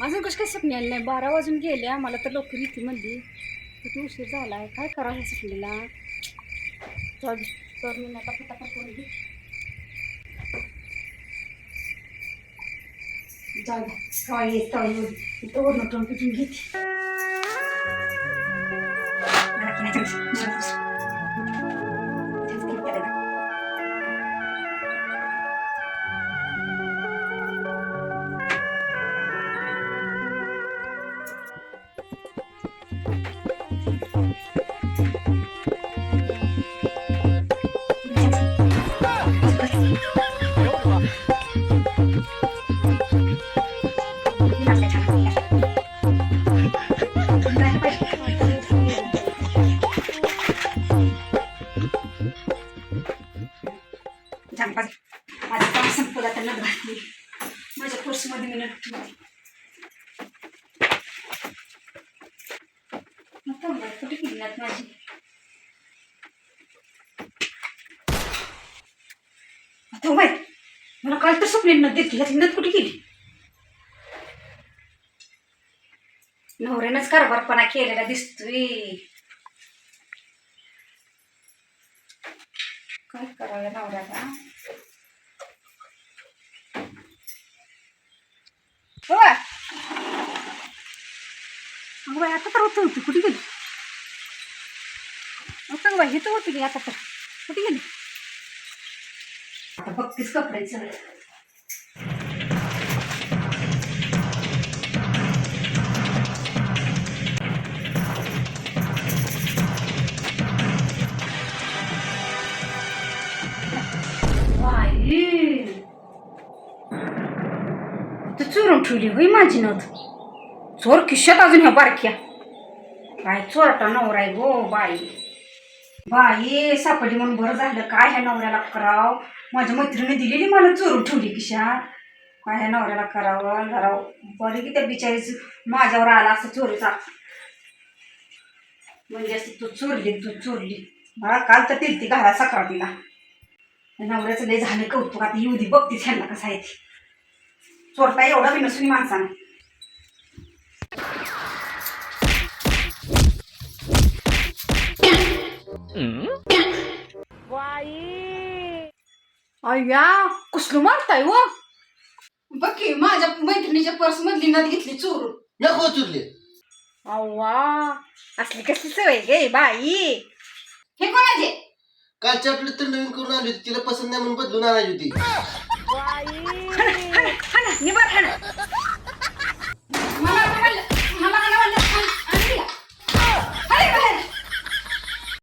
अजून कसं काय सुटण्याला नाही? बारा वाजून गेले आम्हाला तर लवकर इथे म्हणली. किती उशीर झाला आहे काय करावं सुटलेला तर तर मी नका फटाफट करून घे जाऊ द्या काय येत इथं घेते. काम संपलं आता नग घातली माझ्या पर्समध्ये मी नट ठेवली कुठे गेली नात माझी? आता मला काल तर स्वप्न नत देतली नत कुठे गेली? नवऱ्यानंच कारभारपणा केलेला दिसतोय. काय करावं नवऱ्याला? हो अगं बाई आता तर होतं होती. कुठे गेली? आता बाई हे तर होती की आता तर. कुठे गेली? आता बघतीस कपडे सगळे तू चोरून ठेवली होई माझी नथ. चोर किश्यात अजून ह्या बारक्या. काय चोरटा नवरा आहे गो बाई. बाई सापडली म्हणून बरं झालं. काय ह्या नवऱ्याला करावं? माझ्या मैत्रिणी दिलेली मला चोरून ठेवली खिशात. काय ह्या नवऱ्याला करावं? जरा बरं की त्या बिचारीच माझ्यावर आला असं चोरीचा. म्हणजे असं तू चोरली तू चोरली. मला काल तर तिलती घाला सकाळ तिला. नवऱ्याचं लय झालं कौतुक. आता येऊ दे बघतीस ह्यांना कसं आहे चोरता एवढा बी नसून माणसाने. अय्या कुसलं मारताय व बघ की माझ्या मैत्रिणीच्या पर्स मधली नद घेतली चोरून. नको चुरले. अव्वा असली कसली सवय गे बाई. हे कोणाचे कालची आपली तर नवीन करून आली होती तिला पसंत नाही म्हणून बदलून आणायची होती. 你不要拍了